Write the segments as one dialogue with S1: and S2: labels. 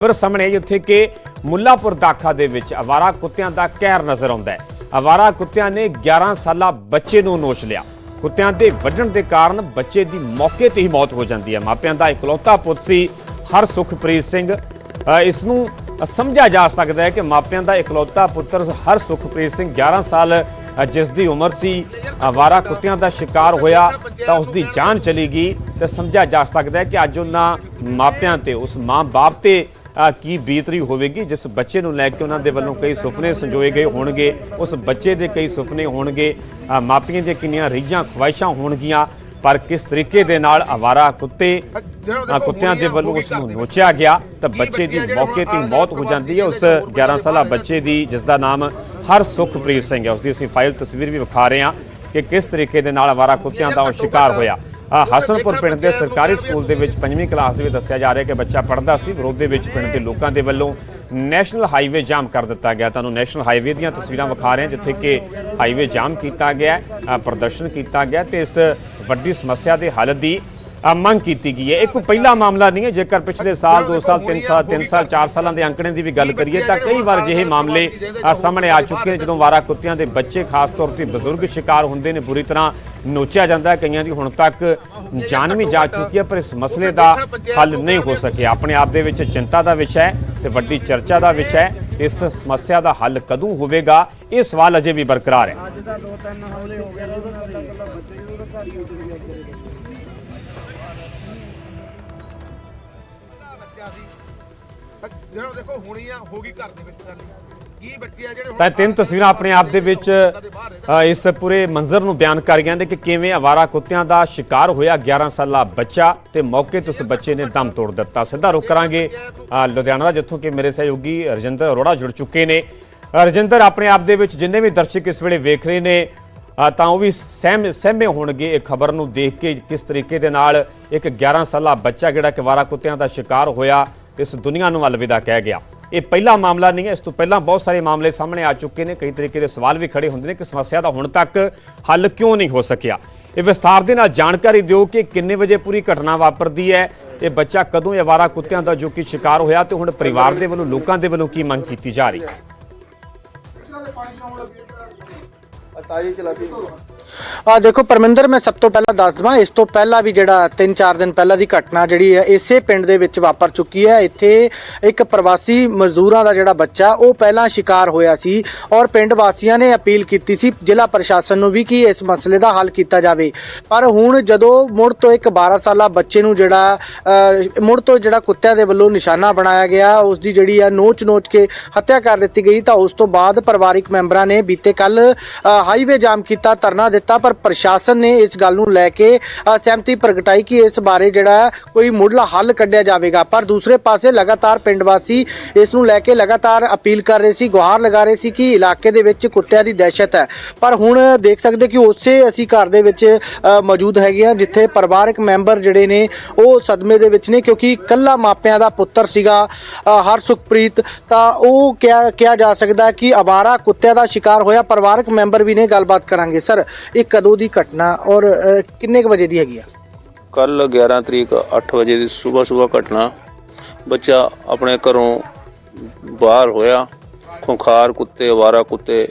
S1: ਪਰ ਸਾਹਮਣੇ ਜਿੱਥੇ ਕਿ ਮੁੱਲਾਪੁਰ ਦਾਖਾ ਦੇ ਵਿੱਚ ਅਵਾਰਾ ਕੁੱਤਿਆਂ ਦਾ ਕਹਿਰ ਨਜ਼ਰ ਆਉਂਦਾ ਹੈ। ਅਵਾਰਾ ਕੁੱਤਿਆਂ ਨੇ 11 ਸਾਲਾ ਬੱਚੇ ਨੂੰ ਨੋਚ ਲਿਆ। ਕੁੱਤਿਆਂ ਦੇ ਵੱਢਣ ਦੇ ਕਾਰਨ ਬੱਚੇ ਦੀ ਮੌਕੇ ਤੇ ਹੀ ਮੌਤ ਹੋ ਜਾਂਦੀ ਹੈ। ਮਾਪਿਆਂ ਦਾ ਇਕਲੌਤਾ ਪੁੱਤ ਸੀ ਹਰ ਸੁਖਪ੍ਰੀਤ ਸਿੰਘ। ਅ, ਇਸ ਨੂੰ ਸਮਝਿਆ ਜਾ ਸਕਦਾ ਹੈ ਕਿ ਮਾਪਿਆਂ ਦਾ ਇਕਲੌਤਾ ਪੁੱਤਰ ਹਰ ਸੁਖਪ੍ਰੀਤ ਸਿੰਘ 11 ਸਾਲ ਜਿਸ ਦੀ ਉਮਰ ਸੀ ਅਵਾਰਾ ਕੁੱਤਿਆਂ ਦਾ ਸ਼ਿਕਾਰ ਹੋਇਆ ਤਾਂ ਉਸ ਦੀ ਜਾਨ ਚਲੀ ਗਈ ਤੇ ਸਮਝਿਆ ਜਾ ਸਕਦਾ ਹੈ ਕਿ ਅੱਜ ਉਹਨਾਂ ਮਾਪਿਆਂ ਤੇ ਉਸ ਮਾਂ-ਬਾਪ ਤੇ ਕੀ ਬੀਤ ਰਹੀ ਹੋਵੇਗੀ? ਜਿਸ ਬੱਚੇ ਨੂੰ ਲੈ ਕੇ ਉਹਨਾਂ ਦੇ ਵੱਲੋਂ ਕਈ ਸੁਪਨੇ ਸੰਜੋਏ ਗਏ ਹੋਣਗੇ, ਉਸ ਬੱਚੇ ਦੇ ਕਈ ਸੁਪਨੇ ਹੋਣਗੇ। ਮਾਪਿਆਂ ਦੀਆਂ ਕਿੰਨੀਆਂ ਰੀਝਾਂ ਖਵਾਇਸ਼ਾਂ ਹੋਣਗੀਆਂ, ਪਰ ਕਿਸ ਤਰੀਕੇ ਦੇ ਨਾਲ ਆਵਾਰਾ ਕੁੱਤੇ ਕੁੱਤਿਆਂ ਦੇ ਵੱਲੋਂ ਉਸ ਨੂੰ ਨੋਚਿਆ ਗਿਆ, ਤਾਂ ਬੱਚੇ ਦੀ ਮੌਕੇ ਤੇ ਮੌਤ ਹੋ ਜਾਂਦੀ ਹੈ। ਉਸ 11 ਸਾਲਾ ਬੱਚੇ ਦੀ, ਜਿਸ ਦਾ ਨਾਮ ਹਰ ਸੁਖਪ੍ਰੀਤ ਸਿੰਘ ਹੈ, ਉਸ ਦੀ ਅਸੀਂ ਫਾਈਲ ਤਸਵੀਰ ਵੀ ਵਿਖਾ ਰਹੇ ਹਾਂ ਕਿ ਕਿਸ ਤਰੀਕੇ ਦੇ ਨਾਲ ਆਵਾਰਾ ਕੁੱਤਿਆਂ ਦਾ ਉਹ ਸ਼ਿਕਾਰ ਹੋਇਆ। ਹਸਨਪੁਰ ਪਿੰਡ ਦੇ ਸਰਕਾਰੀ ਸਕੂਲ ਦੇ ਵਿੱਚ ਪੰਜਵੀਂ ਕਲਾਸ ਦੇ ਵਿੱਚ ਦੱਸਿਆ ਜਾ ਰਿਹਾ ਕਿ ਬੱਚਾ ਪੜ੍ਹਦਾ ਸੀ। ਵਿਰੋਧ ਦੇ ਵਿੱਚ ਪਿੰਡ ਦੇ ਲੋਕਾਂ ਦੇ ਵੱਲੋਂ ਨੈਸ਼ਨਲ ਹਾਈਵੇ ਜਾਮ ਕਰ ਦਿੱਤਾ ਗਿਆ। ਤੁਹਾਨੂੰ ਨੈਸ਼ਨਲ ਹਾਈਵੇ ਦੀਆਂ ਤਸਵੀਰਾਂ ਵਿਖਾ ਰਹੇ ਹਾਂ, ਜਿੱਥੇ ਕਿ ਹਾਈਵੇ ਜਾਮ ਕੀਤਾ ਗਿਆ ਪ੍ਰਦਰਸ਼ਨ ਕੀਤਾ ਗਿਆ ਤੇ ਇਸ ਵੱਡੀ ਸਮੱਸਿਆ ਦੇ ਹੱਲ ਦੀ ਮੰਗ ਕੀਤੀ ਗਈ ਹੈ। ਇਹ ਕੋਈ ਪਹਿਲਾ ਮਾਮਲਾ ਨਹੀਂ ਹੈ। ਜੇਕਰ ਪਿਛਲੇ ਸਾਲ 2 ਸਾਲ 3 ਸਾਲ 3 ਸਾਲ 4 ਸਾਲਾਂ ਦੇ ਅੰਕੜੇ ਦੀ ਵੀ ਗੱਲ ਕਰੀਏ ਤਾਂ ਕਈ ਵਾਰ ਅਜਿਹੇ ਮਾਮਲੇ ਸਾਹਮਣੇ ਆ ਚੁੱਕੇ ਨੇ। ਜਦੋਂ ਵਾਰਾ ਕੁੱਤਿਆਂ ਦੇ ਬੱਚੇ ਖਾਸ ਤੌਰ ਤੇ ਬਜ਼ੁਰਗ ਸ਼ਿਕਾਰ ਹੁੰਦੇ ਨੇ ਬੁਰੀ ਤਰ੍ਹਾਂ ਨੋਚਿਆ ਜਾਂਦਾ ਹੈ। ਕਈਆਂ ਦੀ ਹੁਣ ਤੱਕ ਜਾਨ ਵੀ ਜਾ ਚੁੱਕੀ ਹੈ ਪਰ ਇਸ ਮਸਲੇ ਦਾ ਹੱਲ ਨਹੀਂ ਹੋ ਸਕਿਆ। ਆਪਣੇ ਆਪ ਦੇ ਵਿੱਚ ਚਿੰਤਾ ਦਾ ਵਿਸ਼ਾ ਹੈ ਤੇ ਵੱਡੀ ਚਰਚਾ ਦਾ ਵਿਸ਼ਾ ਹੈ। ਤੇ ਇਸ ਸਮੱਸਿਆ ਦਾ ਹੱਲ ਕਦੋਂ ਹੋਵੇਗਾ ਇਹ ਸਵਾਲ ਅਜੇ ਵੀ ਬਰਕਰਾਰ ਹੈ।
S2: ਦੇ। ਬੱਚਾ
S3: ਸੀ ਜਿਹੜਾ ਦੇਖੋ ਹੁਣੀ ਆ ਹੋ ਗਈ ਘਰ ਦੇ ਵਿੱਚ ਗੱਲ। ਕੀ ਬੱਚੇ ਆ ਜਿਹੜੇ ਹੁਣ
S1: ਤਾਂ ਇਹ ਤਿੰਨ ਤਸਵੀਰਾਂ ਆਪਣੇ ਆਪ ਦੇ ਵਿੱਚ ਅ, ਇਸ ਪੂਰੇ ਮੰਜ਼ਰ ਨੂੰ ਬਿਆਨ ਕਰ ਗਈਆਂ ਨੇ ਕਿ ਕਿਵੇਂ ਆਵਾਰਾ ਕੁੱਤਿਆਂ ਦਾ ਸ਼ਿਕਾਰ ਹੋਇਆ। 11 ਸਾਲਾ ਬੱਚਾ ਤੇ ਮੌਕੇ ਤੇ ਉਸ ਬੱਚੇ ਨੇ ਦਮ ਤੋੜ ਦਿੱਤਾ। ਸਿੱਧਾ ਰੁਕ ਕਰਾਂਗੇ। ਅ, ਲੁਧਿਆਣਾ ਦਾ ਜਿੱਥੋਂ ਕਿ ਮੇਰੇ ਸਹਿਯੋਗੀ ਰਜਿੰਦਰ ਅਰੋੜਾ ਜੁੜ ਚੁੱਕੇ ਨੇ। ਅ, ਰਜਿੰਦਰ ਆਪਣੇ ਆਪ ਦੇ ਵਿੱਚ ਜਿੰਨੇ ਵੀ ਦਰਸ਼ਕ ਇਸ ਵੇਲੇ ਵੇਖ ਰਹੇ ਨੇ ਤਾਂ ਉਹ ਵੀ ਸਹਿਮ, ਸਹਿਮੇ ਹੋਣਗੇ ਇਹ ਖਬਰ ਨੂੰ ਦੇਖ ਕੇ ਕਿਸ ਤਰੀਕੇ ਦੇ ਨਾਲ ਇੱਕ 11 ਸਾਲਾ ਬੱਚਾ ਜਿਹੜਾ ਕਿ ਵਾਰਾ ਕੁੱਤਿਆਂ ਦਾ ਸ਼ਿਕਾਰ ਹੋਇਆ, ਇਸ ਦੁਨੀਆ ਨੂੰ ਅਲਵਿਦਾ ਕਹਿ ਗਿਆ। ਇਹ ਪਹਿਲਾ ਮਾਮਲਾ ਨਹੀਂ ਹੈ, ਇਸ ਤੋਂ ਪਹਿਲਾਂ ਬਹੁਤ ਸਾਰੇ ਮਾਮਲੇ ਸਾਹਮਣੇ ਆ ਚੁੱਕੇ ਨੇ, ਕਈ ਤਰੀਕੇ ਦੇ ਸਵਾਲ ਵੀ ਖੜੇ ਹੁੰਦੇ ਨੇ ਕਿ ਸਮੱਸਿਆ ਦਾ ਹੁਣ ਤੱਕ ਹੱਲ ਕਿਉਂ ਨਹੀਂ ਹੋ ਸਕਿਆ। ਇਹ ਵਿਸਥਾਰ ਦੇ ਨਾਲ ਜਾਣਕਾਰੀ ਦਿਓ ਕਿ ਕਿੰਨੇ ਵਜੇ ਪੂਰੀ ਘਟਨਾ ਵਾਪਰਦੀ ਹੈ, ਇਹ ਬੱਚਾ ਕਦੋਂ ਇਹ ਅਵਾਰਾ ਕੁੱਤਿਆਂ ਦਾ ਜੋ ਕਿ ਸ਼ਿਕਾਰ ਹੋਇਆ ਤੇ ਹੁਣ ਪਰਿਵਾਰ ਦੇ ਵੱਲੋਂ, ਲੋਕਾਂ ਦੇ ਵੱਲੋਂ ਕੀ ਮੰਗ ਕੀਤੀ ਜਾ ਰਹੀ ਹੈ? 打一记 kita.
S2: ਆ ਦੇਖੋ ਪਰਮਿੰਦਰ, ਮੈਂ ਸਭ ਤੋਂ ਪਹਿਲਾਂ ਦੱਸ ਦਵਾਂ, ਇਸ ਤੋਂ ਪਹਿਲਾਂ ਵੀ ਜਿਹੜਾ 3-4 ਦਿਨ ਪਹਿਲਾਂ ਦੀ ਘਟਨਾ ਜਿਹੜੀ ਹੈ, ਇਸੇ ਪਿੰਡ ਦੇ ਵਿੱਚ ਵਾਪਰ ਚੁੱਕੀ ਹੈ। ਇੱਥੇ ਇੱਕ ਪ੍ਰਵਾਸੀ ਮਜ਼ਦੂਰਾਂ ਦਾ ਜਿਹੜਾ ਬੱਚਾ, ਉਹ ਪਹਿਲਾਂ ਸ਼ਿਕਾਰ ਹੋਇਆ ਸੀ ਔਰ ਪਿੰਡ ਵਾਸੀਆਂ ਨੇ ਅਪੀਲ ਕੀਤੀ ਸੀ ਜ਼ਿਲ੍ਹਾ ਪ੍ਰਸ਼ਾਸਨ ਨੂੰ ਵੀ ਕਿ ਇਸ ਮਸਲੇ ਦਾ ਹੱਲ ਕੀਤਾ ਜਾਵੇ। ਪਰ ਹੁਣ ਜਦੋਂ ਮੁੜ ਤੋਂ ਇੱਕ 12 ਸਾਲਾ ਬੱਚੇ ਨੂੰ ਜਿਹੜਾ ਮੁੜ ਤੋਂ ਜਿਹੜਾ ਕੁੱਤਿਆਂ ਦੇ ਵੱਲੋਂ ਨਿਸ਼ਾਨਾ ਬਣਾਇਆ ਗਿਆ ਉਸ ਦੀ ਜਿਹੜੀ ਆ ਨੋਚ-ਨੋਚ ਕੇ ਹੱਤਿਆ ਕਰ ਦਿੱਤੀ ਗਈ, ਤਾਂ ਉਸ ਤੋਂ ਬਾਅਦ ਪਰਿਵਾਰਿਕ ਮੈਂਬਰਾਂ ਨੇ ਬੀਤੇ ਕੱਲ ਹਾਈਵੇ ਜਾਮ ਕੀਤਾ, ਧਰਨਾ ਦਿੱਤਾ ਪਰ ਪ੍ਰਸ਼ਾਸਨ ਨੇ ਇਸ ਗੱਲ ਨੂੰ ਲੈ ਕੇ ਸਹਿਮਤੀ ਪ੍ਰਗਟਾਈ ਕਿ ਇਸ ਬਾਰੇ ਜਿਹੜਾ ਕੋਈ ਮੁੱਢਲਾ ਹੱਲ ਕੱਢਿਆ ਜਾਵੇਗਾ। ਪਰ ਦੂਸਰੇ ਪਾਸੇ ਲਗਾਤਾਰ ਪਿੰਡ ਵਾਸੀ ਇਸ ਨੂੰ ਲੈ ਕੇ ਲਗਾਤਾਰ ਅਪੀਲ ਕਰ ਰਹੇ ਸੀ, ਗੁਹਾਰ ਲਗਾ ਰਹੇ ਸੀ ਕਿ ਇਲਾਕੇ ਦੇ ਵਿੱਚ ਕੁੱਤਿਆਂ ਦੀ ਦਹਿਸ਼ਤ ਹੈ। ਪਰ ਹੁਣ ਦੇਖ ਸਕਦੇ ਕਿ ਉਸੇ ਅਸੀਂ ਘਰ ਦੇ ਵਿੱਚ ਮੌਜੂਦ ਹੈਗੇ ਆ ਜਿੱਥੇ ਪਰਿਵਾਰਕ ਮੈਂਬਰ ਜਿਹੜੇ ਨੇ, ਉਹ ਸਦਮੇ ਦੇ ਵਿੱਚ ਨੇ, ਕਿਉਂਕਿ ਕੱਲਾ ਮਾਪਿਆਂ ਦਾ ਪੁੱਤਰ ਸੀਗਾ ਹਰ ਸੁਖਪ੍ਰੀਤ ਤਾਂ ਉਹ ਕਿਹਾ ਕਿਹਾ ਜਾ ਸਕਦਾ ਕਿ ਅਵਾਰਾ ਕੁੱਤਿਆਂ ਦਾ ਸ਼ਿਕਾਰ ਹੋਇਆ, ਪਰਿਵਾਰਕ ਮੈਂਬਰ ਵੀ ਨੇ, ਗੱਲਬਾਤ ਕਰਾਂਗੇ। ਸਰ ਇਹ ਕਦੋਂ ਦੀ ਘਟਨਾ ਔਰ ਅ, ਕਿੰਨੇ ਕੁ ਵਜੇ ਦੀ ਹੈਗੀ ਆ?
S4: ਕੱਲ 11 ਤਰੀਕ 8 ਵਜੇ ਦੀ ਸਵੇਰ ਸਵੇਰ ਘਟਨਾ। ਬੱਚਾ ਆਪਣੇ ਘਰੋਂ ਬਾਹਰ ਹੋਇਆ। ਖੁੰਖਾਰ ਕੁੱਤੇ ਅਵਾਰਾ ਕੁੱਤੇ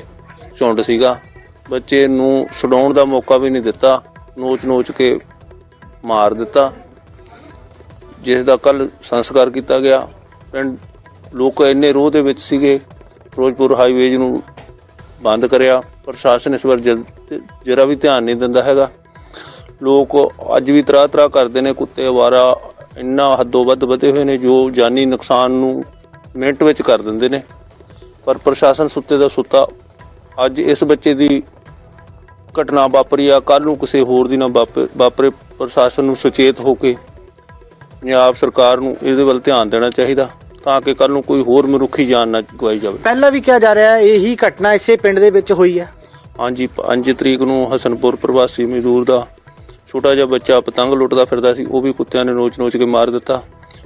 S4: ਝੁੰਡ ਸੀਗਾ। ਬੱਚੇ ਨੂੰ ਛਡਾਉਣ ਦਾ ਮੌਕਾ ਵੀ ਨਹੀਂ ਦਿੱਤਾ। ਨੋਚ ਨੋਚ ਕੇ ਮਾਰ ਦਿੱਤਾ। ਜਿਸ ਦਾ ਕੱਲ ਸੰਸਕਾਰ ਕੀਤਾ ਗਿਆ। ਪਿੰਡ ਲੋਕ ਇੰਨੇ ਰੋਹ ਦੇ ਵਿੱਚ ਸੀਗੇ। ਫਿਰੋਜ਼ਪੁਰ ਹਾਈਵੇਜ ਨੂੰ ਬੰਦ ਕਰਿਆ, ਪ੍ਰਸ਼ਾਸਨ ਇਸ ਵਾਰ ਜਰਾ ਵੀ ਧਿਆਨ ਨਹੀਂ ਦਿੰਦਾ ਹੈਗਾ। ਲੋਕ ਅੱਜ ਵੀ ਤਰਾ ਤਰਾ ਕਰਦੇ ਨੇ, ਕੁੱਤੇ, ਅਵਾਰਾ, ਇੰਨਾ ਹੱਦੋਂ ਵੱਧ ਵਧੇ ਹੋਏ ਨੇ, ਜੋ ਜਾਨੀ ਨੁਕਸਾਨ ਨੂੰ ਮਿੰਟ ਵਿੱਚ ਕਰ ਦਿੰਦੇ ਨੇ। ਪਰ ਪ੍ਰਸ਼ਾਸਨ ਸੁੱਤੇ ਦਾ ਸੁੱਤਾ। ਅੱਜ ਇਸ ਬੱਚੇ ਦੀ ਘਟਨਾ ਵਾਪਰੀ ਆ ਕੱਲ ਨੂੰ ਕਿਸੇ ਹੋਰ ਦੀ ਨਾ ਵਾਪਰ- ਵਾਪਰੇ ਪ੍ਰਸ਼ਾਸਨ ਨੂੰ ਸੁਚੇਤ ਹੋ ਕੇ ਪੰਜਾਬ ਸਰਕਾਰ ਨੂੰ ਇਹਦੇ ਵੱਲ ਧਿਆਨ ਦੇਣਾ ਚਾਹੀਦਾ। ਤਾਂ ਕਿ ਕੱਲ ਨੂੰ ਕੋਈ ਹੋਰ ਮਨੁੱਖੀ ਜਾਨ ਨਾ ਗਵਾਈ ਜਾਵੇ।
S2: ਪਹਿਲਾਂ ਵੀ ਕਿਹਾ ਜਾ ਰਿਹਾ ਹੈ ਇਹੀ ਘਟਨਾ ਇਸੇ ਪਿੰਡ ਦੇ ਵਿੱਚ ਹੋਈ ਹੈ।
S4: ਹਾਂਜੀ 5 ਤਰੀਕ ਨੂੰ ਹਸਨਪੁਰ ਪ੍ਰਵਾਸੀ ਮਜ਼ਦੂਰ ਦਾ ਛੋਟਾ ਜਿਹਾ ਬੱਚਾ ਪਤੰਗ ਲੁੱਟਦਾ ਫਿਰਦਾ ਸੀ ਉਹ ਵੀ ਕੁੱਤਿਆਂ ਨੇ ਨੋਚ-ਨੋਚ ਕੇ ਮਾਰ ਦਿੱਤਾ।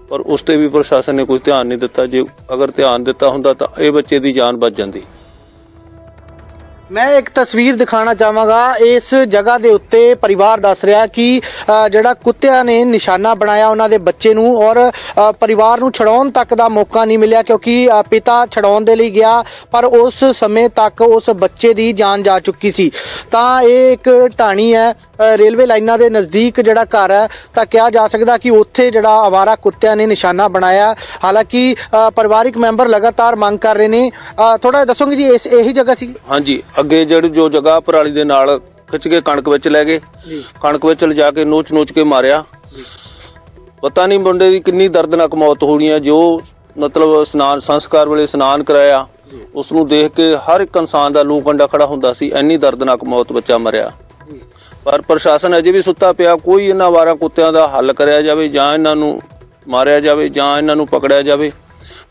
S4: ਪਰ ਉਸ ਤੇ ਵੀ ਪ੍ਰਸ਼ਾਸਨ ਨੇ ਕੋਈ ਧਿਆਨ ਨਹੀਂ ਦਿੱਤਾ। ਜੇ ਅਗਰ ਧਿਆਨ ਦਿੱਤਾ ਹੁੰਦਾ ਤਾਂ ਇਹ ਬੱਚੇ ਦੀ ਜਾਨ ਬਚ ਜਾਂਦੀ।
S2: ਮੈਂ ਇੱਕ ਤਸਵੀਰ ਦਿਖਾਣਾ ਚਾਹਾਂਗਾ। ਇਸ ਜਗ੍ਹਾ ਦੇ ਉੱਤੇ ਪਰਿਵਾਰ ਦੱਸ ਰਿਹਾ ਕਿ ਜਿਹੜਾ ਕੁੱਤਿਆਂ ਨੇ ਨਿਸ਼ਾਨਾ ਬਣਾਇਆ ਉਹਨਾਂ ਦੇ ਬੱਚੇ ਨੂੰ ਔਰ ਪਰਿਵਾਰ ਨੂੰ ਛਡਾਉਣ ਤੱਕ ਦਾ ਮੌਕਾ ਨਹੀਂ ਮਿਲਿਆ ਕਿਉਂਕਿ ਪਿਤਾ ਛਡਾਉਣ ਦੇ ਲਈ ਗਿਆ, ਪਰ ਉਸ ਸਮੇਂ ਤੱਕ ਉਸ ਬੱਚੇ ਦੀ ਜਾਨ ਜਾ ਚੁੱਕੀ ਸੀ। ਤਾਂ ਇਹ ਇੱਕ ਢਾਣੀ ਹੈ ਰੇਲਵੇ ਲਾਈਨਾਂ ਦੇ ਨਜ਼ਦੀਕ ਜਿਹੜਾ ਘਰ ਹੈ, ਤਾਂ ਕਿਹਾ ਜਾ ਸਕਦਾ ਕਿ ਉੱਥੇ ਜਿਹੜਾ ਆਵਾਰਾ ਕੁੱਤਿਆਂ ਨੇ ਨਿਸ਼ਾਨਾ ਬਣਾਇਆ। ਹਾਲਾਂਕਿ ਪਰਿਵਾਰਿਕ ਮੈਂਬਰ ਲਗਾਤਾਰ ਮੰਗ ਕਰ ਰਹੇ ਨੇ। ਥੋੜਾ ਦੱਸੋਗੇ ਜੀ, ਇਸ, ਇਹੀ ਜਗ੍ਹਾ ਸੀ?
S4: ਹਾਂਜੀ ਅੱਗੇ ਜਿਹੜੀ ਜੋ ਜਗ੍ਹਾ ਪਰਾਲੀ ਦੇ ਨਾਲ ਖਿੱਚ ਕੇ ਕਣਕ ਵਿੱਚ ਲੈ ਗਏ। ਕਣਕ ਵਿੱਚ ਲਿਜਾ ਕੇ ਨੋਚ ਨੋਚ ਕੇ ਮਾਰਿਆ। ਪਤਾ ਨਹੀਂ ਮੁੰਡੇ ਦੀ ਕਿੰਨੀ ਦਰਦਨਾਕ ਮੌਤ ਹੋਣੀ ਹੈ। ਜੋ ਮਤਲਬ ਇਸ਼ਨਾਨ ਸੰਸਕਾਰ ਵੇਲੇ ਇਸ਼ਨਾਨ ਕਰਾਇਆ ਉਸ ਨੂੰ ਦੇਖ ਕੇ ਹਰ ਇੱਕ ਇਨਸਾਨ ਦਾ ਲੂ ਕੰਡਾ ਖੜਾ ਹੁੰਦਾ ਸੀ ਇੰਨੀ ਦਰਦਨਾਕ ਮੌਤ ਬੱਚਾ ਮਰਿਆ। ਪਰ ਪ੍ਰਸ਼ਾਸਨ ਅਜੇ ਵੀ ਸੁੱਤਾ ਪਿਆ। ਕੋਈ ਇਹਨਾਂ ਵਾਰਾਂ ਕੁੱਤਿਆਂ ਦਾ ਹੱਲ ਕਰਿਆ ਜਾਵੇ ਜਾਂ ਇਹਨਾਂ ਨੂੰ ਮਾਰਿਆ ਜਾਵੇ ਜਾਂ ਇਹਨਾਂ ਨੂੰ ਪਕੜਿਆ ਜਾਵੇ।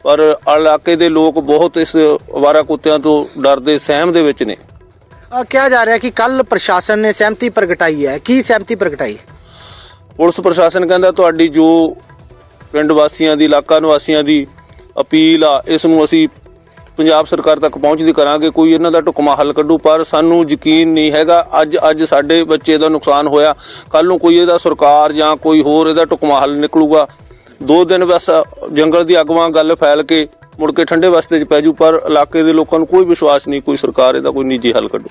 S4: ਪਰ ਇਲਾਕੇ ਦੇ ਲੋਕ ਬਹੁਤ ਇਸ ਵਾਰਾ ਕੁੱਤਿਆਂ ਤੋਂ ਡਰਦੇ ਸਹਿਮ ਦੇ ਵਿੱਚ ਨੇ।
S2: ਕਿਹਾ ਜਾ ਰਿਹਾ ਕਿ ਕੱਲ ਪ੍ਰਸ਼ਾਸਨ ਨੇ ਸਹਿਮਤੀ ਪ੍ਰਗਟਾਈ ਹੈ। ਕੀ ਸਹਿਮਤੀ ਪ੍ਰਗਟਾਈ?
S4: ਪੁਲਿਸ ਪ੍ਰਸ਼ਾਸਨ ਕਹਿੰਦਾ ਤੁਹਾਡੀ ਜੋ ਪਿੰਡ ਵਾਸੀਆਂ ਦੀ ਇਲਾਕਾ ਨਿਵਾਸੀਆਂ ਦੀ ਅਪੀਲ ਆ ਇਸ ਨੂੰ ਅਸੀਂ ਪੰਜਾਬ ਸਰਕਾਰ ਤੱਕ ਪਹੁੰਚਦੀ ਕਰਾਂਗੇ। ਕੋਈ ਇਹਨਾਂ ਦਾ ਢੁਕਮਾ ਹੱਲ ਕੱਢੂ ਪਰ ਸਾਨੂੰ ਯਕੀਨ ਨਹੀਂ ਹੈਗਾ। ਅੱਜ ਅੱਜ ਸਾਡੇ ਬੱਚੇ ਦਾ ਨੁਕਸਾਨ ਹੋਇਆ। ਕੱਲ ਨੂੰ ਕੋਈ ਇਹਦਾ ਸਰਕਾਰ ਜਾਂ ਕੋਈ ਹੋਰ ਇਹਦਾ ਢੁਕਮਾ ਹੱਲ ਨਿਕਲੂਗਾ। ਦੋ ਦਿਨ ਬਸ ਜੰਗਲ ਦੀ ਅਗਵਾਂ ਗੱਲ ਫੈਲ ਕੇ ਮੁੜ ਕੇ ਠੰਡੇ ਵਸਤੇ ਚ ਪੈ ਜੂ ਪਰ ਇਲਾਕੇ ਦੇ ਲੋਕਾਂ ਨੂੰ ਕੋਈ ਵਿਸ਼ਵਾਸ ਨਹੀਂ ਕੋਈ ਸਰਕਾਰ ਇਹਦਾ ਕੋਈ ਨਿੱਜੀ ਹੱਲ ਕੱਢੂ।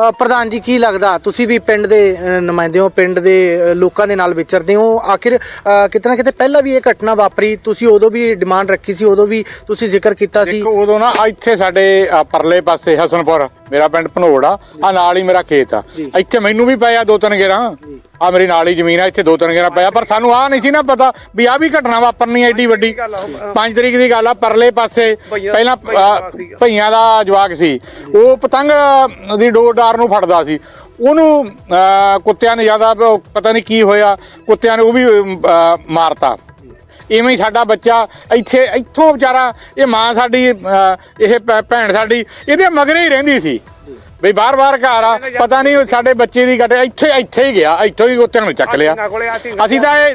S2: ਅ, ਪ੍ਰਧਾਨ ਜੀ ਕੀ ਲੱਗਦਾ? ਤੁਸੀਂ ਵੀ ਪਿੰਡ ਦੇ ਅ, ਨੁਮਾਇੰਦੇ ਹੋ ਪਿੰਡ ਦੇ ਅ, ਲੋਕਾਂ ਦੇ ਨਾਲ ਵਿਚਰਦੇ ਹੋ। ਆਖਿਰ ਅ, ਕਿਤੇ ਨਾ ਕਿਤੇ ਪਹਿਲਾਂ ਵੀ ਇਹ ਘਟਨਾ ਵਾਪਰੀ? ਤੁਸੀਂ ਉਦੋਂ ਵੀ ਡਿਮਾਂਡ ਰੱਖੀ ਸੀ ਉਦੋਂ ਵੀ ਤੁਸੀਂ ਜ਼ਿਕਰ ਕੀਤਾ ਸੀ?
S5: ਦੇਖੋ ਉਦੋਂ ਨਾ ਇੱਥੇ ਸਾਡੇ ਪਰਲੇ ਪਾਸੇ ਹਸਨਪੁਰ ਮੇਰਾ ਪਿੰਡ ਭਨੋੜ ਆ। ਆ ਨਾਲ ਹੀ ਮੇਰਾ ਖੇਤ ਆ।
S2: ਜੀ।
S5: ਇੱਥੇ ਮੈਨੂੰ ਵੀ ਪਿਆ ਦੋ ਤਿੰਨ ਗੇਰਾਂ ਆ ਮੇਰੀ ਨਾਲ ਹੀ ਜ਼ਮੀਨ ਆ ਇੱਥੇ ਦੋ ਤਿੰਨ ਗੇਰਾਂ ਪਿਆ ਪਰ ਸਾਨੂੰ ਆ ਨਹੀਂ ਸੀ ਨਾ ਪਤਾ ਵੀ ਆ ਵੀ ਘਟਨਾ ਵਾਪਰਨੀ ਐ ਏਡੀ ਵੱਡੀ। 5 ਤਰੀਕ ਦੀ ਗੱਲ ਆ ਪਰਲੇ ਪਾਸੇ ਪਹਿਲਾਂ ਭਈਆਂ ਦਾ ਜਵਾਕ ਸੀ। ਉਹ ਪਤੰਗ ਦੀ ਡੋਰ ਡਾਰ ਨੂੰ ਫੜਦਾ ਸੀ। ਉਹਨੂੰ ਕੁੱਤਿਆਂ ਨੇ ਜ਼ਿਆਦਾ ਪਤਾ ਨਹੀਂ ਕੀ ਹੋਇਆ ਕੁੱਤਿਆਂ ਨੇ ਉਹ ਵੀ ਮਾਰਤਾ। ਇਵੇਂ ਹੀ ਸਾਡਾ ਬੱਚਾ ਇੱਥੇ ਇੱਥੋਂ ਵਿਚਾਰਾ ਇਹ ਮਾਂ ਸਾਡੀ ਇਹ ਭੈਣ ਸਾਡੀ ਇਹਦੇ ਮਗਰੇ ਹੀ ਰਹਿੰਦੀ ਸੀ। ਬਈ ਬਾਰ-ਬਾਰ ਘਰ ਆ ਪਤਾ ਨਹੀਂ ਉਹ ਸਾਡੇ ਬੱਚੇ ਦੀ ਗੱਡੇ ਇੱਥੇ ਇੱਥੇ ਹੀ ਗਿਆ ਇੱਥੋਂ ਹੀ ਕੁੱਤਿਆਂ ਨੂੰ ਚੱਕ ਲਿਆ। ਅਸੀਂ ਤਾਂ ਇਹ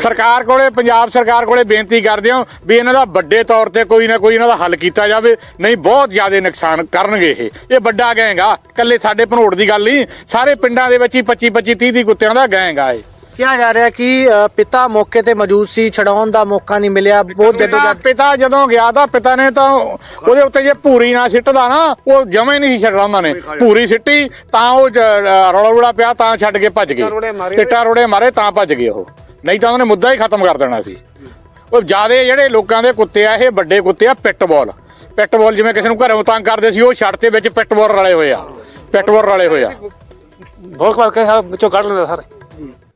S5: ਸਰਕਾਰ ਕੋਲੇ ਪੰਜਾਬ ਸਰਕਾਰ ਕੋਲੇ ਬੇਨਤੀ ਕਰਦੇ ਹਾਂ ਵੀ ਇਹਨਾਂ ਦਾ ਵੱਡੇ ਤੌਰ ਤੇ ਕੋਈ ਨਾ ਕੋਈ ਇਹਨਾਂ ਦਾ ਹੱਲ ਕੀਤਾ ਜਾਵੇ ਨਹੀਂ ਬਹੁਤ ਜ਼ਿਆਦਾ ਨੁਕਸਾਨ ਕਰਨਗੇ ਇਹ। ਇਹ ਵੱਡਾ ਗੈਂਗਾ ਇਕੱਲੇ ਸਾਡੇ ਭਨੋੜ ਦੀ ਗੱਲ ਨਹੀਂ ਸਾਰੇ ਪਿੰਡਾਂ ਦੇ ਵਿੱਚ ਹੀ 25 25 30 ਦੀ ਕੁੱਤਿਆਂ ਦਾ ਗੈਂਗਾ ਇਹ।
S2: ਕਿਹਾ ਜਾ ਰਿਹਾ ਕਿ ਅ, ਪਿਤਾ ਮੌਕੇ ਤੇ ਮੌਜੂਦ ਸੀ ਛਡਾਉਣ ਦਾ ਮੌਕਾ ਨਹੀਂ ਮਿਲਿਆ ਬਹੁਤ
S5: ਪਿਤਾ ਪਿਤਾ ਜਦੋਂ ਗਿਆ ਤਾਂ ਪਿਤਾ ਨੇ ਤਾਂ ਉਹਦੇ ਉੱਤੇ ਜੇ ਭੂਰੀ ਨਾ ਸਿੱਟਦਾ ਨਾ ਉਹ ਜਮੇ ਨਹੀਂ ਸੀ ਛੱਡਣਾ ਉਹਨਾਂ ਨੇ। ਭੂਰੀ ਸਿੱਟੀ ਤਾਂ ਉਹ ਜ- ਰੌਲਾ ਰੂਲਾ ਪਿਆ ਤਾਂ ਛੱਡ ਕੇ ਭੱਜ ਗਏ। ਟਿੱਟਾ ਰੋੜੇ ਮਾਰੇ। ਤਾਂ ਭੱਜ ਗਏ ਉਹ। ਨਹੀਂ ਤਾਂ ਉਹਨੇ ਮੁੱਦਾ ਹੀ ਖਤਮ ਕਰ ਦੇਣਾ ਸੀ। ਉਹ ਜਿਆਦੇ ਜਿਹੜੇ ਲੋਕਾਂ ਦੇ ਕੁੱਤੇ ਆ ਇਹ ਵੱਡੇ ਕੁੱਤੇ ਆ ਪਿੱਟਬਾਲ। ਪਿੱਟਬਾਲ ਜਿਵੇਂ ਕਿਸੇ ਨੂੰ ਘਰੋਂ ਤੰਗ ਕਰਦੇ ਸੀ ਉਹ ਛੱਡ ਤੇ ਵਿੱਚ ਪਿੱਟਬਾਲ ਰਲੇ ਹੋਏ ਆ। ਪਿੱਟਬਾਲ ਰਲੇ ਹੋਏ ਆ।
S6: ਭੋਗ ਭਰ ਕੇ ਸਾਰੇ ਵਿੱਚੋਂ ਕੱਢ ਲੈਂਦੇ ਸਾਰੇ।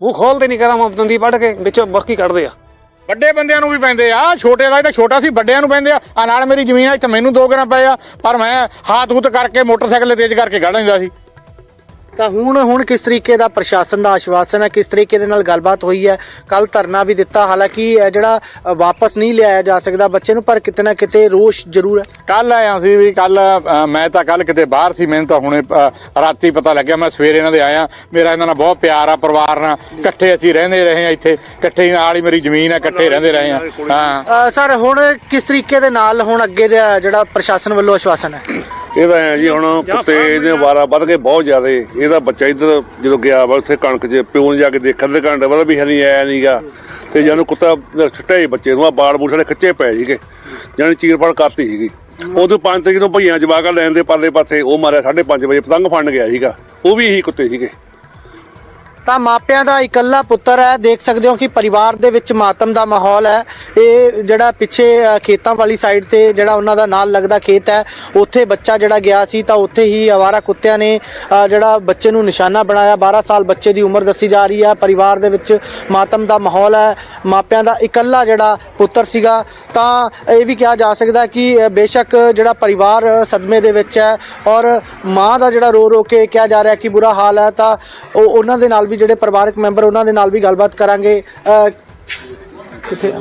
S6: ਉਹ ਖੋਲਦੇ ਨਹੀਂ ਕਰਾਂ ਦੰਦੀ ਵੱਢ ਕੇ ਵਿੱਚੋਂ ਬਾਕੀ ਕੱਢਦੇ ਆ।
S5: ਵੱਡੇ ਬੰਦਿਆਂ ਨੂੰ ਵੀ ਪੈਂਦੇ ਆ ਛੋਟੇ ਦਾ ਇਹ ਤਾਂ ਛੋਟਾ ਸੀ, ਵੱਡਿਆਂ ਨੂੰ ਪੈਂਦੇ ਆ। ਆ ਨਾਲ ਮੇਰੀ ਜ਼ਮੀਨ ਆ, ਇੱਥੇ ਮੈਨੂੰ ਦੋ ਗਣਾ ਪਏ ਆ, ਪਰ ਮੈਂ ਹਾਥ ਹੂਤ ਕਰਕੇ ਮੋਟਰਸਾਈਕਲ ਤੇਜ਼ ਕਰਕੇ ਕੱਢ ਲੈਂਦਾ ਸੀ।
S2: ਤਾਂ ਹੁਣ ਹੁਣ ਕਿਸ ਤਰੀਕੇ ਦਾ ਪ੍ਰਸ਼ਾਸਨ ਦਾ ਆਸ਼ਵਾਸਨ ਹੈ ਕਿਸ ਤਰੀਕੇ ਦੇ ਨਾਲ ਗੱਲਬਾਤ ਹੋਈ ਹੈ ਕੱਲ ਧਰਨਾ ਵੀ ਦਿੱਤਾ। ਹਾਲਾਂਕਿ ਇਹ ਜਿਹੜਾ ਵਾਪਸ ਨਹੀਂ ਲਿਆਇਆ ਜਾ ਸਕਦਾ ਬੱਚੇ ਨੂੰ ਪਰ ਕਿਤੇ ਨਾ ਕਿਤੇ ਰੋਸ਼ ਜ਼ਰੂਰ ਹੈ।
S5: ਕੱਲ ਆਇਆ ਸੀ ਵੀ ਕੱਲ ਮੈਂ ਤਾਂ ਕੱਲ ਕਿਤੇ ਬਾਹਰ ਸੀ ਮੈਨੂੰ ਤਾਂ ਹੁਣੇ ਅ, ਰਾਤੀ ਪਤਾ ਲੱਗਿਆ ਮੈਂ ਸਵੇਰੇ ਇਹਨਾਂ ਦੇ ਆਇਆ। ਮੇਰਾ ਇਹਨਾਂ ਨਾਲ ਬਹੁਤ ਪਿਆਰ ਆ ਪਰਿਵਾਰ ਨਾਲ। ਇਕੱਠੇ ਅਸੀਂ ਰਹਿੰਦੇ ਰਹੇ ਆ ਇੱਥੇ। ਇਕੱਠੇ ਹੀ ਨਾਲ ਹੀ ਮੇਰੀ ਜ਼ਮੀਨ ਆ ਇਕੱਠੇ ਰਹਿੰਦੇ ਰਹੇ ਆ ਹਾਂ।
S2: ਅ, ਸਰ ਹੁਣ ਕਿਸ ਤਰੀਕੇ ਦੇ ਨਾਲ ਹੁਣ ਅੱਗੇ ਦਾ ਜਿਹੜਾ ਪ੍ਰਸ਼ਾਸਨ ਵੱਲੋਂ ਆਸ਼ਵਾਸਨ ਹੈ?
S7: ਇਹ ਤਾਂ ਐਂ ਜੀ ਹੁਣ ਕੁੱਤੇ ਇਹਦੇ ਵਾਰਾ ਵੱਧ ਕੇ ਬਹੁਤ ਜ਼ਿਆਦੇ। ਇਹਦਾ ਬੱਚਾ ਇੱਧਰ ਜਦੋਂ ਗਿਆ ਵਾ ਉੱਥੇ ਕਣਕ 'ਚ ਪਿਓ ਨੇ ਜਾ ਕੇ ਦੇਖਣ ਦੇ ਘੰਟੇ ਬਾਅਦ ਵੀ ਹਨੀ ਆਇਆ ਨਹੀਂਗਾ ਤੇ ਜਾਨੂੰ ਕੁੱਤਾ ਛੱਟਿਆ ਹੀ ਬੱਚੇ ਨੂੰ ਆ ਬਾਲ ਬੂਲ ਸਾਡੇ ਖਿੱਚੇ ਪਏ ਸੀਗੇ। ਜਾਨੀ ਚੀਰ ਫੜ ਕਰਤੀ ਸੀਗੀ। ਉਦੋਂ ਪੰਜ ਤਰੀਕ ਨੂੰ ਭਈਆਂ ਜਵਾਕਾ ਲੈਣ ਦੇ ਪਰਲੇ ਪਾਸੇ ਉਹ ਮਾਰਿਆ 5:30 ਵਜੇ ਪਤੰਗ ਫੜਨ ਗਿਆ ਸੀਗਾ। ਉਹ ਵੀ ਇਹੀ ਕੁੱਤੇ ਸੀਗੇ।
S2: ਤਾਂ ਮਾਪਿਆਂ ਦਾ ਇਕੱਲਾ ਪੁੱਤਰ ਹੈ। ਦੇਖ ਸਕਦੇ ਹੋ ਕਿ ਪਰਿਵਾਰ ਦੇ ਵਿੱਚ ਮਾਤਮ ਦਾ ਮਾਹੌਲ ਹੈ। ਇਹ ਜਿਹੜਾ ਪਿੱਛੇ ਖੇਤਾਂ ਵਾਲੀ ਸਾਈਡ ਤੇ ਜਿਹੜਾ ਉਹਨਾਂ ਦਾ ਨਾਲ ਲੱਗਦਾ ਖੇਤ ਹੈ, ਉੱਥੇ ਬੱਚਾ ਜਿਹੜਾ ਗਿਆ ਸੀ, ਤਾਂ ਉੱਥੇ ਹੀ ਆਵਾਰਾ ਕੁੱਤਿਆਂ ਨੇ ਜਿਹੜਾ ਬੱਚੇ ਨੂੰ ਨਿਸ਼ਾਨਾ ਬਣਾਇਆ। 12 ਸਾਲ ਬੱਚੇ ਦੀ ਉਮਰ ਦੱਸੀ ਜਾ ਰਹੀ ਹੈ। ਪਰਿਵਾਰ ਦੇ ਵਿੱਚ ਮਾਤਮ ਦਾ ਮਾਹੌਲ ਹੈ। ਮਾਪਿਆਂ ਦਾ ਇਕੱਲਾ ਜਿਹੜਾ ਪੁੱਤਰ ਸੀਗਾ, ਤਾਂ ਇਹ ਵੀ ਕਿਹਾ ਜਾ ਸਕਦਾ ਕਿ ਬੇਸ਼ੱਕ ਜਿਹੜਾ ਪਰਿਵਾਰ ਸਦਮੇ ਦੇ ਵਿੱਚ ਹੈ ਔਰ ਮਾਂ ਦਾ ਜਿਹੜਾ ਰੋ ਰੋ ਕੇ ਕਿਹਾ ਜਾ ਰਿਹਾ ਕਿ ਬੁਰਾ ਹਾਲ ਹੈ, ਤਾਂ ਉਹਨਾਂ ਦੇ ਨਾਲ ਵੀ ਜਿਹੜੇ ਪਰਿਵਾਰਕ ਮੈਂਬਰ ਉਹਨਾਂ ਦੇ ਨਾਲ ਵੀ ਗੱਲਬਾਤ ਕਰਾਂਗੇ। ਕਿੱਥੇ?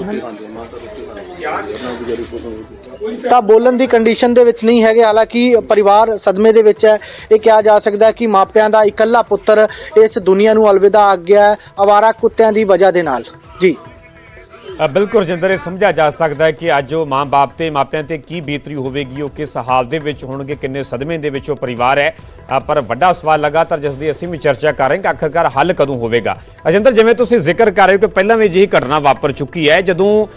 S2: ਤਾਂ ਬੋਲਣ ਦੀ ਕੰਡੀਸ਼ਨ ਦੇ ਵਿੱਚ ਨਹੀਂ ਹੈਗੇ। ਹਾਲਾਂਕਿ ਪਰਿਵਾਰ ਸਦਮੇ ਦੇ ਵਿੱਚ ਹੈ। ਇਹ ਕਿਹਾ ਜਾ ਸਕਦਾ ਹੈ ਕਿ ਮਾਪਿਆਂ ਦਾ ਇਕੱਲਾ ਪੁੱਤਰ ਇਸ ਦੁਨੀਆ ਨੂੰ ਅਲਵਿਦਾ ਆ ਗਿਆ ਹੈ, ਅਵਾਰਾ ਕੁੱਤਿਆਂ ਦੀ ਵਜ੍ਹਾ ਦੇ ਨਾਲ। ਜੀ।
S1: ਬਿਲਕੁਲ ਰਜਿੰਦਰ, ਇਹ ਸਮਝਿਆ ਜਾ ਸਕਦਾ ਹੈ ਕਿ ਅੱਜ ਉਹ ਮਾਂ-ਬਾਪ ਤੇ ਮਾਪਿਆਂ ਤੇ ਕੀ ਬੀਤਰੀ ਹੋਵੇਗੀ, ਉਹ ਕਿਸ ਹਾਲ ਦੇ ਵਿੱਚ ਹੋਣਗੇ, ਕਿੰਨੇ ਸਦਮੇ ਦੇ ਵਿੱਚ ਉਹ ਪਰਿਵਾਰ ਹੈ। ਪਰ ਵੱਡਾ ਸਵਾਲ ਲਗਾਤਾਰ ਜਿਸ ਦੀ ਅਸੀਂ ਵੀ ਚਰਚਾ ਕਰ ਰਹੇ ਹਾਂ ਕਿ ਆਖਰਕਾਰ ਹੱਲ ਕਦੋਂ ਹੋਵੇਗਾ। ਰਜਿੰਦਰ, ਜਿਵੇਂ ਤੁਸੀਂ ਜ਼ਿਕਰ ਕਰ ਰਹੇ ਹੋ ਕਿ ਪਹਿਲਾਂ ਵੀ ਅਜਿਹੀ ਘਟਨਾ ਵਾਪਰ ਚੁੱਕੀ ਹੈ, ਜਦੋਂ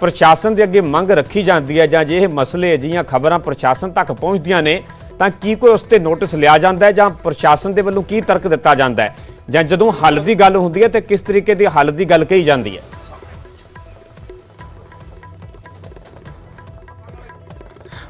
S1: ਪ੍ਰਸ਼ਾਸਨ ਦੇ ਅੱਗੇ ਮੰਗ ਰੱਖੀ ਜਾਂਦੀ ਹੈ ਜਾਂ ਜੇ ਇਹ ਮਸਲੇ ਅਜਿਹੀਆਂ ਖਬਰਾਂ ਪ੍ਰਸ਼ਾਸਨ ਤੱਕ ਪਹੁੰਚਦੀਆਂ ਨੇ, ਤਾਂ ਕੀ ਕੋਈ ਉਸ ਤੇ ਨੋਟਿਸ ਲਿਆ ਜਾਂਦਾ ਹੈ ਜਾਂ ਪ੍ਰਸ਼ਾਸਨ ਦੇ ਵੱਲੋਂ ਕੀ ਤਰਕ ਦਿੱਤਾ ਜਾਂਦਾ ਹੈ? ਜਾਂ ਜਦੋਂ ਹੱਲ ਦੀ ਗੱਲ ਹੁੰਦੀ ਹੈ, ਤੇ ਕਿਸ ਤਰੀਕੇ ਦੀ ਹੱਲ ਦੀ ਗੱਲ ਕਹੀ ਜਾਂਦੀ ਹੈ?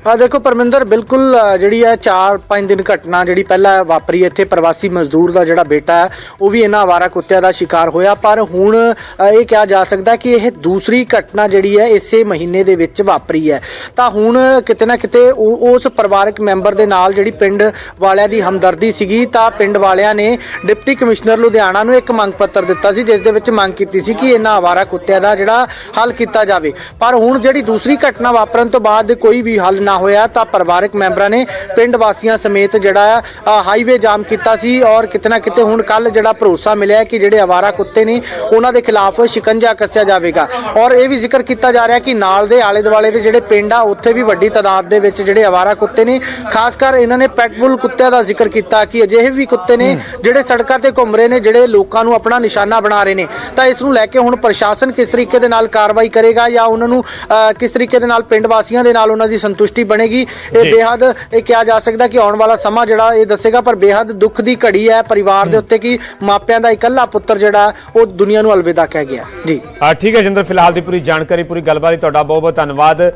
S2: ਆ ਦੇਖੋ ਪਰਮਿੰਦਰ, ਬਿਲਕੁਲ ਜਿਹੜੀ ਹੈ 4-5 ਦਿਨ ਘਟਨਾ ਜਿਹੜੀ ਪਹਿਲਾਂ ਵਾਪਰੀ ਇੱਥੇ ਪ੍ਰਵਾਸੀ ਮਜ਼ਦੂਰ ਦਾ ਜਿਹੜਾ ਬੇਟਾ ਹੈ, ਉਹ ਵੀ ਇਹਨਾਂ ਆਵਾਰਾ ਕੁੱਤਿਆਂ ਦਾ ਸ਼ਿਕਾਰ ਹੋਇਆ। ਪਰ ਹੁਣ ਇਹ ਕਿਹਾ ਜਾ ਸਕਦਾ ਕਿ ਇਹ ਦੂਸਰੀ ਘਟਨਾ ਜਿਹੜੀ ਹੈ, ਇਸੇ ਮਹੀਨੇ ਦੇ ਵਿੱਚ ਵਾਪਰੀ ਹੈ। ਤਾਂ ਹੁਣ ਕਿਤੇ ਨਾ ਕਿਤੇ ਉਹ- ਉਸ ਪਰਿਵਾਰਕ ਮੈਂਬਰ ਦੇ ਨਾਲ ਜਿਹੜੀ ਪਿੰਡ ਵਾਲਿਆਂ ਦੀ ਹਮਦਰਦੀ ਸੀਗੀ, ਤਾਂ ਪਿੰਡ ਵਾਲਿਆਂ ਨੇ ਡਿਪਟੀ ਕਮਿਸ਼ਨਰ ਲੁਧਿਆਣਾ ਨੂੰ ਇੱਕ ਮੰਗ ਪੱਤਰ ਦਿੱਤਾ ਸੀ, ਜਿਸ ਦੇ ਵਿੱਚ ਮੰਗ ਕੀਤੀ ਸੀ ਕਿ ਇਹਨਾਂ ਆਵਾਰਾ ਕੁੱਤਿਆਂ ਦਾ ਜਿਹੜਾ ਹੱਲ ਕੀਤਾ ਜਾਵੇ। ਪਰ ਹੁਣ ਜਿਹੜੀ ਦੂਸਰੀ ਘਟਨਾ ਵਾਪਰਨ ਤੋਂ ਬਾਅਦ ਕੋਈ ਵੀ ਹੱਲ ਨਾ ਹੋਇਆ ਤਾਂ ਪਰਿਵਾਰਕ ਮੈਂਬਰਾਂ ਨੇ ਪਿੰਡ ਵਾਸੀਆਂ ਸਮੇਤ ਜਿਹੜਾ ਹਾਈਵੇ ਜਾਮ ਕੀਤਾ ਸੀ ਔਰ ਕਿਤੇ ਨਾ ਕਿਤੇ ਹੁਣ ਕੱਲ ਜਿਹੜਾ ਭਰੋਸਾ ਮਿਲਿਆ ਕਿ ਜਿਹੜੇ ਆਵਾਰਾ ਕੁੱਤੇ ਨੇ ਉਹਨਾਂ ਦੇ ਖਿਲਾਫ ਸ਼ਿਕੰਜਾ ਕੱਸਿਆ ਜਾਵੇਗਾ। ਔਰ ਇਹ ਵੀ ਜ਼ਿਕਰ ਕੀਤਾ ਜਾ ਰਿਹਾ ਕਿ ਨਾਲ ਦੇ ਆਲੇ ਦੁਆਲੇ ਦੇ ਜਿਹੜੇ ਪਿੰਡ ਆ ਉੱਥੇ ਵੀ ਵੱਡੀ ਤਾਦਾਦ ਦੇ ਵਿੱਚ ਜਿਹੜੇ ਆਵਾਰਾ ਕੁੱਤੇ ਨੇ ਖਾਸ ਕਰ ਇਹਨਾਂ ਨੇ ਪੈਟਬੁਲ ਕੁੱਤਿਆਂ ਦਾ ਜ਼ਿਕਰ ਕੀਤਾ ਕਿ ਅਜਿਹੇ ਵੀ ਕੁੱਤੇ ਨੇ ਜਿਹੜੇ ਸੜਕਾਂ ਤੇ ਘੁੰਮ ਰਹੇ ਨੇ ਜਿਹੜੇ ਲੋਕਾਂ ਨੂੰ ਆਪਣਾ ਨਿਸ਼ਾਨਾ ਬਣਾ ਰਹੇ ਨੇ। ਤਾਂ ਇਸ ਨੂੰ ਲੈ ਕੇ ਹੁਣ ਪ੍ਰਸ਼ਾਸਨ ਕਿਸ ਤਰੀਕੇ ਦੇ ਨਾਲ ਕਾਰਵਾਈ ਕਰੇਗਾ ਜਾਂ ਉਹਨਾਂ ਨੂੰ ਅ, ਕਿਸ ਤਰੀਕੇ ਦੇ ਨਾਲ ਪਿੰਡ ਵਾਸੀਆਂ ਦੇ ਨਾਲ ਉਹਨਾਂ ਦੀ ਸੰਤੁਸ਼ਟੀ ਬਣੇਗੀ। ਇਹ। ਬੇਹੱਦ ਇਹ ਕਿਹਾ ਜਾ ਸਕਦਾ ਕਿ ਆਉਣ ਵਾਲਾ ਸਮਾਂ ਜਿਹੜਾ ਇਹ ਦੱਸੇਗਾ ਪਰ ਬੇਹੱਦ ਦੁੱਖ ਦੀ ਘੜੀ ਹੈ ਪਰਿਵਾਰ ਦੇ ਉੱਤੇ ਕਿ ਮਾਪਿਆਂ ਦਾ ਇਕੱਲਾ ਪੁੱਤਰ ਜਿਹੜਾ ਉਹ ਦੁਨੀਆ ਨੂੰ ਅਲਵਿਦਾ ਕਹਿ ਗਿਆ। ਜੀ।
S1: ਆ ਠੀਕ ਹੈ ਜਿੰਦਰ ਫਿਲਹਾਲ ਦੀ ਪੂਰੀ ਜਾਣਕਾਰੀ ਪੂਰੀ ਗੱਲਬਾਤ ਤੁਹਾਡਾ ਬਹੁਤ ਬਹੁਤ ਧੰਨਵਾਦ।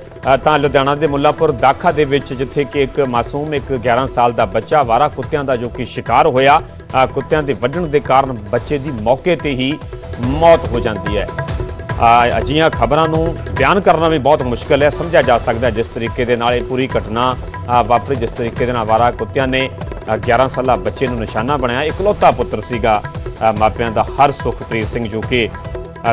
S1: ਤਾਂ ਲੁਧਿਆਣਾ ਦੇ ਮੁੱਲਾਪੁਰ ਦਾਖਾ ਦੇ ਵਿੱਚ ਜਿੱਥੇ ਕਿ ਇੱਕ ਮਾਸੂਮ ਇੱਕ 11 ਸਾਲ ਦਾ ਬੱਚਾ ਵਾਰਾ ਕੁੱਤਿਆਂ ਦਾ ਜੋ ਕਿ ਸ਼ਿਕਾਰ ਹੋਇਆ ਕੁੱਤਿਆਂ ਦੇ ਵੱਢਣ ਦੇ ਕਾਰਨ ਬੱਚੇ ਦੀ ਮੌਕੇ ਤੇ ਹੀ ਮੌਤ ਹੋ ਜਾਂਦੀ ਹੈ। ਆ ਅਜਿਹੀਆਂ ਖਬਰਾਂ ਨੂੰ ਬਿਆਨ ਕਰਨਾ ਵੀ ਬਹੁਤ ਮੁਸ਼ਕਲ ਹੈ ਸਮਝਿਆ ਜਾ ਸਕਦਾ ਜਿਸ ਤਰੀਕੇ ਦੇ ਨਾਲ ਇਹ ਪੂਰੀ ਘਟਨਾ ਵਾਪਰੀ ਜਿਸ ਤਰੀਕੇ ਦੇ ਨਾਲ ਵਾਰਾ ਕੁੱਤਿਆਂ ਨੇ ਅ, 11 ਸਾਲਾ ਬੱਚੇ ਨੂੰ ਨਿਸ਼ਾਨਾ ਬਣਾਇਆ। ਇਕਲੌਤਾ ਪੁੱਤਰ ਸੀਗਾ ਮਾਪਿਆਂ ਦਾ ਹਰ ਸੁਖਪ੍ਰੀਤ ਸਿੰਘ ਜੋ ਕਿ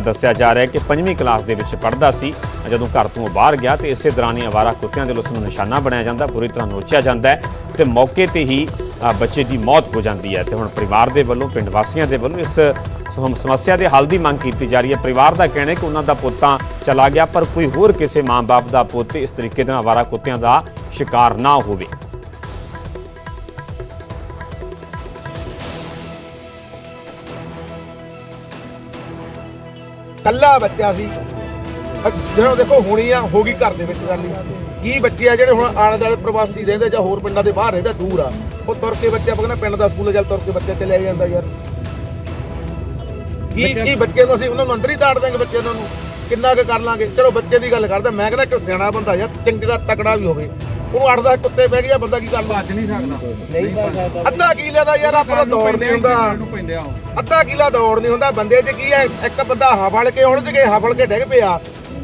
S1: ਦੱਸਿਆ ਜਾ ਰਿਹਾ ਹੈ ਕਿ ਪੰਜਵੀਂ ਕਲਾਸ ਦੇ ਵਿੱਚ ਪੜ੍ਹਦਾ ਸੀ। ਜਦੋਂ ਘਰ ਤੋਂ ਬਾਹਰ ਗਿਆ ਤੇ ਇਸੇ ਦੌਰਾਨ ਹੀ ਅਵਾਰਾ ਕੁੱਤਿਆਂ ਦੇ ਵੱਲੋਂ ਉਸ ਨੂੰ ਨਿਸ਼ਾਨਾ ਬਣਾਇਆ ਜਾਂਦਾ ਪੂਰੀ ਤਰ੍ਹਾਂ ਨੋਚਿਆ ਜਾਂਦਾ ਹੈ ਤੇ ਮੌਕੇ ਤੇ ਹੀ ਬੱਚੇ ਦੀ ਮੌਤ ਹੋ ਜਾਂਦੀ ਹੈ। ਤੇ ਹੁਣ ਪਰਿਵਾਰ ਦੇ ਵੱਲੋਂ ਪਿੰਡ ਵਾਸੀਆਂ ਦੇ ਵੱਲੋਂ ਇਸ ਸਮੱਸਿਆ ਦੇ ਹੱਲ ਦੀ ਮੰਗ ਕੀਤੀ ਜਾ ਰਹੀ ਹੈ। ਪਰਿਵਾਰ ਦਾ ਕਹਿਣਾ ਹੈ ਕਿ ਉਹਨਾਂ ਦਾ ਪੁੱਤਾਂ ਚਲਾ ਗਿਆ, ਪਰ ਕੋਈ ਹੋਰ ਕਿਸੇ ਮਾਂ-ਬਾਪ ਦਾ ਪੁੱਤ ਇਸ ਤਰੀਕੇ ਦੇ ਨਾਲ ਕੁੱਤਿਆਂ ਦਾ ਸ਼ਿਕਾਰ ਨਾ ਹੋਵੇ।
S3: ਕੱਲਾ ਬੱਚਾ ਸੀ। ਅ- ਦੇਖੋ ਹੁਣੀ ਆ, ਹੋ ਗਈ ਘਰ ਦੇ ਵਿੱਚ ਗੱਲ। ਕੀ ਬੱਚੇ ਆ ਜਿਹੜੇ ਹੁਣ ਆਲੇ ਦੁਆਲੇ ਪ੍ਰਵਾਸੀ ਰਹਿੰਦੇ ਜਾਂ ਹੋਰ ਪਿੰਡਾਂ ਦੇ ਬਾਹਰ ਰਹਿੰਦੇ, ਦੂਰ ਆ। ਉਹ ਤੁਰ ਕੇ ਬੱਚੇ, ਆਪਾਂ ਪਿੰਡ ਦਾ ਸਕੂਲ ਚੱਲ ਤੁਰ ਕੇ ਬੱਚੇ ਚਲੇ ਜਾਂਦਾ ਯਾਰ। ਕੀ ਕੀ ਬੱਚੇ ਨੂੰ ਅਸੀਂ ਉਹਨਾਂ ਨੂੰ ਅੰਦਰ ਹੀ ਦਾੜ ਦਾਂਗੇ ਬੱਚੇ ਨੂੰ? ਕਿੰਨਾ ਕੁ ਕਰ ਲਾਂਗੇ? ਚਲੋ ਬੱਚੇ ਦੀ ਗੱਲ ਕਰਦਾ ਮੈਂ ਕਹਿੰਦਾ ਕਿ ਸਿਆਣਾ ਬੰਦਾ ਯਾਰ ਚੰਗਾ ਤਕੜਾ ਵੀ ਹੋਵੇ। ਉਹਨੂੰ 8-10 ਕੁੱਤੇ ਬਹਿ ਗਿਆ ਬੰਦਾ ਕੀ ਕਰ ਲਾ?
S6: ਨਹੀਂ ਸਕਦਾ।
S3: ਨਹੀਂ ਸਕਦਾ। ਅੱਧਾ ਕਿਲੇ ਦਾ ਯਾਰ ਆਪਾਂ ਨੂੰ ਦੌੜ ਨਹੀਂ ਹੁੰਦਾ। ਅੱਧਾ ਕਿਲਾ ਦੌੜ ਨਹੀਂ ਹੁੰਦਾ। ਬੰਦੇ 'ਚ ਕੀ ਹੈ ਇੱਕ ਬੰਦਾ ਹਫੜ ਕੇ ਉੜ ਗਏ ਹਫੜ ਕੇ ਡਿੱਗ ਪਿਆ।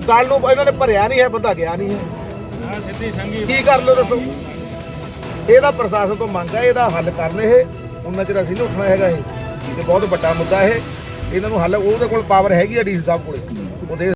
S3: ਗੱਲ ਨੂੰ ਇਹਨਾਂ ਨੇ ਭਰਿਆ ਨਹੀਂ ਹੈ ਬੰਦਾ ਗਿਆ ਨਹੀਂ ਹੈ। ਸਿੱਧੀ ਸੰਗੀ। ਕੀ ਕਰ ਲੋ ਦੱਸੋ? ਇਹਦਾ ਪ੍ਰਸ਼ਾਸਨ ਤੋਂ ਮੰਗ ਹੈ ਇਹਦਾ ਹੱਲ ਕਰਨ ਇਹ। ਉਹਨਾਂ ਚਿਰ ਅਸੀਂ ਨਹੀਂ ਉੱਠਣਾ ਹੈਗਾ ਇਹ। ਇਹ ਬਹੁਤ ਵੱਡਾ ਮੁੱਦਾ ਇਹ। ਇਹਨਾਂ ਨੂੰ ਹੱਲ ਉਹਦੇ ਕੋਲ ਪਾਵਰ ਹੈਗੀ ਆ ਡੀਸੀ ਸਾਹਿਬ ਕੋਲੇ। ਉਹਦੇ